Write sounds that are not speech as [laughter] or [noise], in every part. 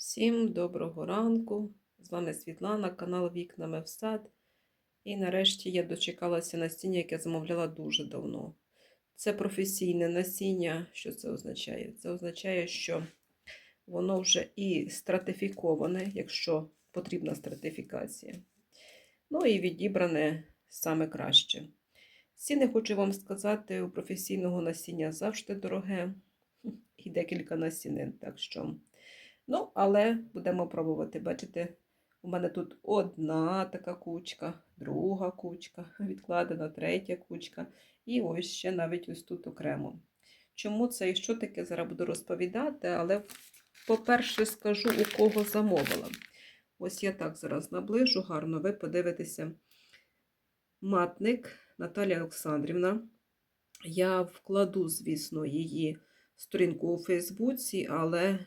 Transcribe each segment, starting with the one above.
Всім доброго ранку! З вами Світлана, канал Вікнами в сад. І нарешті я дочекалася насіння, яке замовляла дуже давно. Це професійне насіння. Що це означає? Це означає, що воно вже і стратифіковане, якщо потрібна стратифікація. Ну і відібране саме краще. Ціни, хочу вам сказати, у професійного насіння завжди дороге. І декілька насінин. Так що. Ну, але будемо пробувати. Бачите, у мене тут одна така кучка, друга кучка, [laughs] відкладена, третя кучка. І ось ще навіть ось тут окремо. Чому це і що таке, зараз буду розповідати, але, по-перше, скажу, у кого замовила. Ось я так зараз наближу, гарно ви подивитеся. Матник Наталія Олександрівна. Я вкладу, звісно, її сторінку у Фейсбуці, але.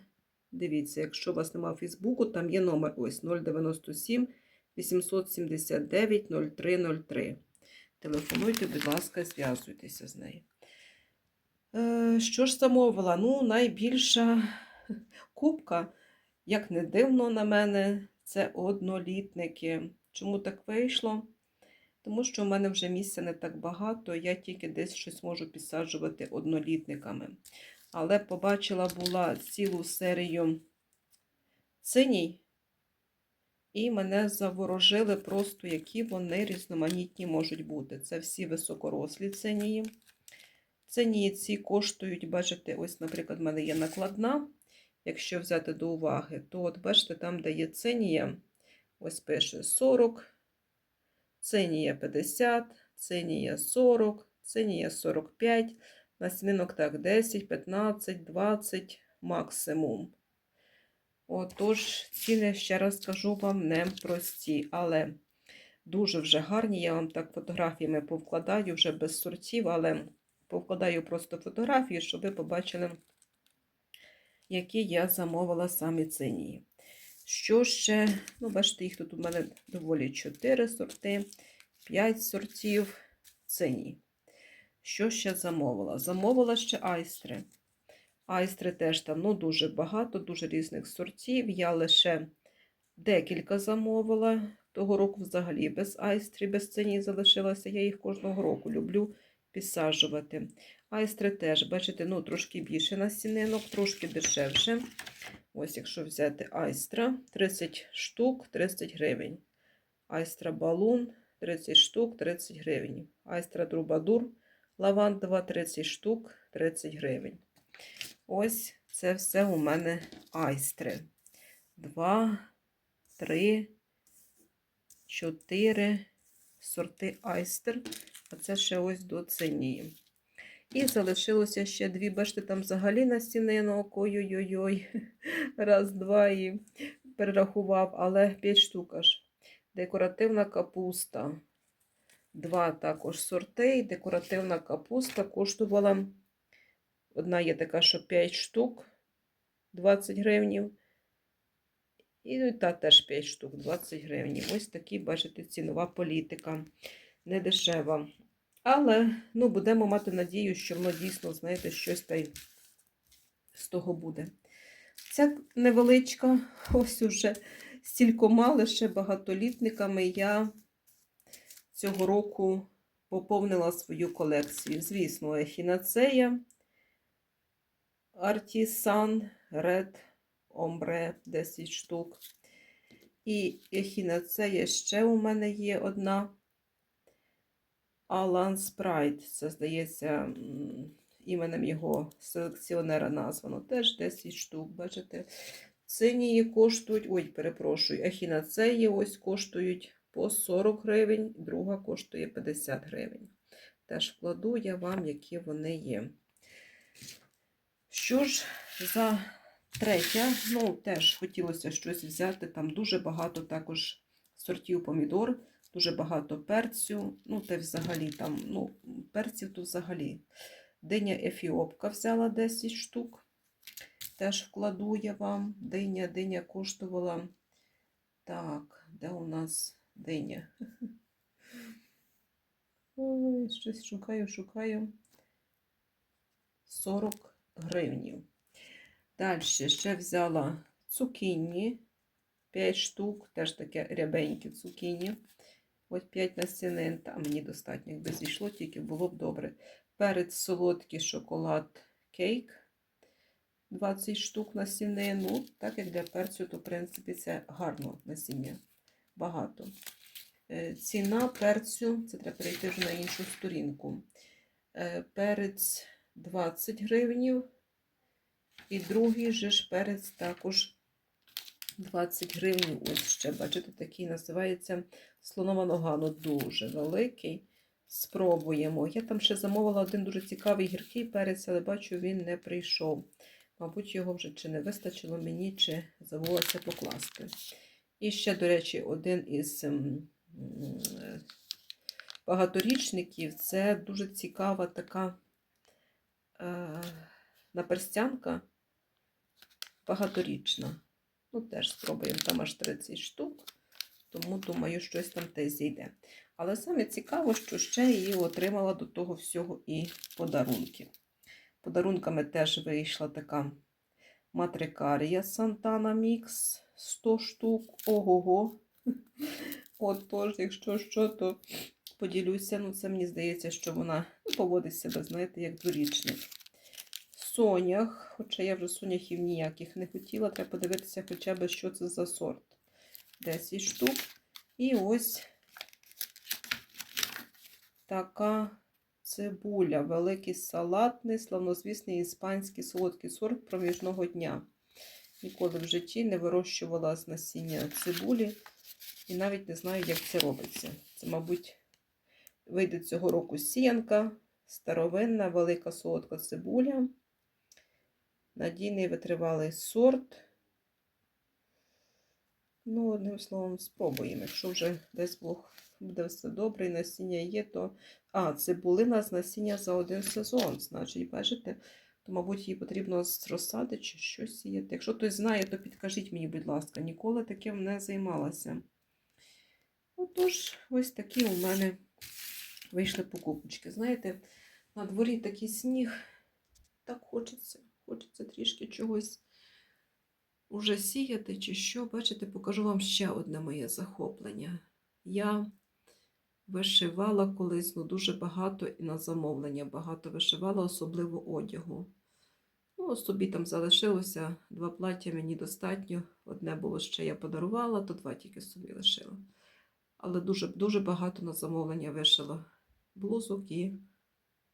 Дивіться, якщо у вас немає Фейсбуку, там є номер ось 097 879 0303. Телефонуйте, будь ласка, зв'язуйтеся з нею. Е, що ж замовила? Ну, найбільша кубка, як не дивно на мене, це однолітники. Чому так вийшло? Тому що в мене вже місця не так багато, я тільки десь щось можу підсаджувати однолітниками але побачила була цілу серію синій, і мене заворожили просто, які вони різноманітні можуть бути. Це всі високорослі цинії. Цинії ці коштують, бачите, ось, наприклад, в мене є накладна. Якщо взяти до уваги, то от бачите, там, де є цинія, ось пише 40, цинія 50, цинія 40, цинія 45. Насінинок так, 10, 15, 20 максимум. Отож, ціни, ще раз скажу вам, не прості, але дуже вже гарні. Я вам так фотографіями повкладаю вже без сортів, але повкладаю просто фотографії, щоб ви побачили, які я замовила самі цинії. Що ще? Ну, бачите, їх тут у мене доволі 4 сорти, 5 сортів цинії. Що ще замовила? Замовила ще айстри. Айстри теж там ну, дуже багато, дуже різних сортів. Я лише декілька замовила. Того року взагалі без айстрі, без ціні залишилася. Я їх кожного року люблю підсаджувати. Айстри теж, бачите, ну, трошки більше насінинок, трошки дешевше. Ось, якщо взяти айстра, 30 штук, 30 гривень. Айстра балун 30 штук, 30 гривень. Айстра трубадур. Лавандова 30 штук, 30 гривень. Ось це все у мене айстри. Два, три, чотири сорти айстер. А це ще ось до цинії. І залишилося ще дві, бачите, там взагалі на стінинок. Ой-ой-ой. [laughs] Раз, два і перерахував, але 5 штук аж. Декоративна капуста. Два також сорти. Декоративна капуста коштувала. Одна є така, що 5 штук 20 гривнів. І та теж 5 штук 20 гривень. Ось такі, бачите, цінова політика. Не дешева. Але ну, будемо мати надію, що воно дійсно, знаєте, щось та й з того буде. Ця невеличка, ось уже стількома лише багатолітниками я цього року поповнила свою колекцію. Звісно, ехінацея, Артісан, Ред, Омбре 10 штук. І ехінацея ще у мене є одна. Алан Спрайт. Це, здається, іменем його селекціонера названо. Теж 10 штук, бачите? Синії коштують, ой, перепрошую, ехінацеї ось коштують по 40 гривень, друга коштує 50 гривень. Теж вкладу я вам, які вони є. Що ж, за третє, ну, теж хотілося щось взяти. Там дуже багато також сортів помідор, дуже багато перцю. Ну, те взагалі там, ну, перців тут взагалі. Диня Ефіопка взяла 10 штук. Теж вкладу я вам. Диня, диня коштувала. Так, де у нас диня. [laughs] Ой, щось шукаю, шукаю. 40 гривнів. Далі ще взяла цукіні. 5 штук, теж таке рябеньке цукіні. Ось 5 на насінин, та мені достатньо, якби зійшло, тільки було б добре. Перець солодкий шоколад кейк. 20 штук насінин. Ну, так як для перцю, то в принципі це гарно насіння. Багато. Е, Ціна перцю, це треба перейти вже на іншу сторінку. Е, Перець 20 гривнів. І другий же ж перець також 20 гривень. Ось ще, бачите, такий називається слонова нога. Ну, дуже великий. Спробуємо. Я там ще замовила один дуже цікавий гіркий перець, але бачу, він не прийшов. Мабуть, його вже чи не вистачило мені, чи забулося покласти. І ще, до речі, один із м, м, е, багаторічників це дуже цікава така е, наперстянка багаторічна. Ну, теж спробуємо, там аж 30 штук, тому думаю, щось там те зійде. Але саме цікаво, що ще її отримала до того всього і подарунки. Подарунками теж вийшла така матрикарія Сантана Мікс 100 штук. Ого-го. Отож, якщо що, то поділюся. Ну, це мені здається, що вона ну, поводить себе, знаєте, як дворічник. Сонях, хоча я вже соняхів ніяких не хотіла, треба подивитися хоча б, що це за сорт. 10 штук. І ось така цибуля, великий салатний, славнозвісний іспанський солодкий сорт проміжного дня. Ніколи в житті не вирощувала з насіння цибулі і навіть не знаю, як це робиться. Це, мабуть, вийде цього року сіянка, старовинна, велика солодка цибуля. Надійний витривалий сорт. Ну, одним словом, спробуємо. Якщо вже десь Бог буде все добре і насіння є, то. А, цибулина з насіння за один сезон. Значить, бачите, то, мабуть, її потрібно з розсади чи щось сіяти. Якщо хтось знає, то підкажіть мені, будь ласка, ніколи таким не займалася. Отож, ось такі у мене вийшли покупочки. Знаєте, на дворі такий сніг, так хочеться. Хочеться трішки чогось уже сіяти чи що. Бачите, покажу вам ще одне моє захоплення. Я вишивала колись ну, дуже багато і на замовлення багато вишивала, особливо одягу. Ну, собі там залишилося два плаття, мені достатньо. Одне було ще я подарувала, то два тільки собі лишила. Але дуже, дуже багато на замовлення вишила блузок і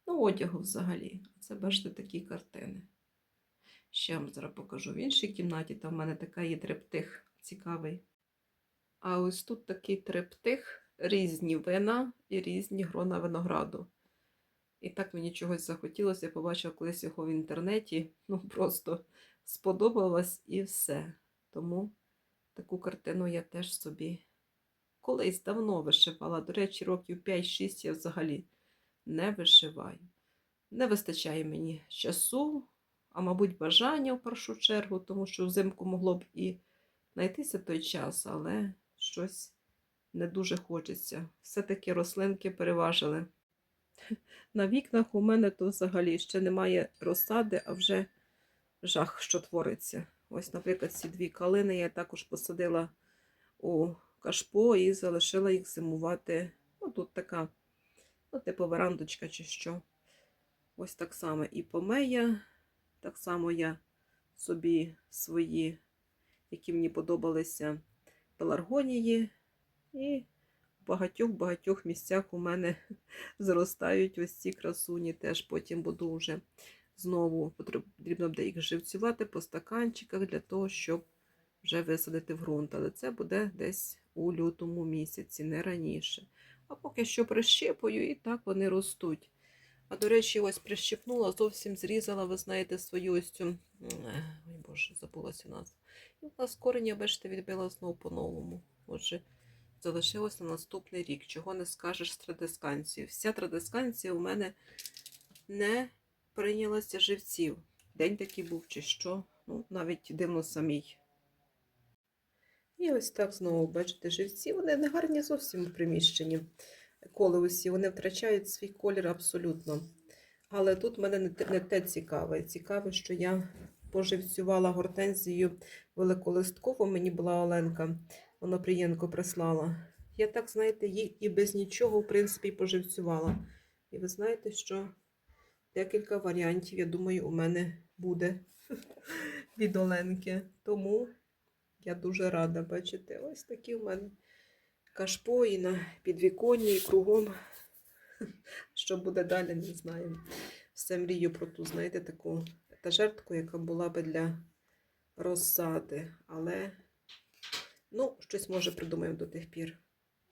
ну, одягу взагалі. Це бачите такі картини. Ще вам зараз покажу в іншій кімнаті. Там в мене така є трептих цікавий. А ось тут такий трептих, різні вина і різні грона винограду. І так мені чогось захотілося. Я побачила колись його в інтернеті. [laughs] Ну, просто сподобалось і все. Тому таку картину я теж собі колись давно вишивала. До речі, років 5-6 я взагалі не вишиваю. Не вистачає мені часу, а мабуть, бажання в першу чергу, тому що взимку могло б і знайтися той час, але щось не дуже хочеться. Все-таки рослинки переважили. [laughs] На вікнах у мене то взагалі ще немає розсади, а вже жах, що твориться. Ось, наприклад, ці дві калини я також посадила у кашпо і залишила їх зимувати. Ну, тут така, ну, типу верандочка чи що. Ось так само і помея. Так само я собі свої, які мені подобалися, пеларгонії. І в багатьох-багатьох місцях у мене [laughs] зростають ось ці красуні. Теж потім буду вже знову потрібно буде їх живцювати по стаканчиках для того, щоб вже висадити в ґрунт. Але це буде десь у лютому місяці, не раніше. А поки що прищепую, і так вони ростуть. А до речі, ось прищепнула, зовсім зрізала, ви знаєте, свою ось цю. Ой Боже, забулася назва. І у нас корення, бачите, відбила знову по-новому. Отже, залишилось на наступний рік. Чого не скажеш з традисканцією. Вся традисканція у мене не прийнялася живців. День такий був, чи що. Ну, навіть дивно самій. І ось так знову, бачите, живці, вони не гарні зовсім в приміщенні. Колеусі, вони втрачають свій колір абсолютно. Але тут мене не те, не те цікаве. Цікаве, що я поживцювала гортензію великолисткову, мені була Оленка, Онопрієнко прислала. Я так, знаєте, її і без нічого, в принципі, поживцювала. І ви знаєте, що декілька варіантів, я думаю, у мене буде [laughs] від Оленки. Тому я дуже рада бачити. Ось такі в мене кашпо і на підвіконні, і кругом. [laughs] Що буде далі, не знаю. Все мрію про ту, знаєте, таку етажертку, яка була би для розсади. Але, ну, щось може придумаємо до тих пір.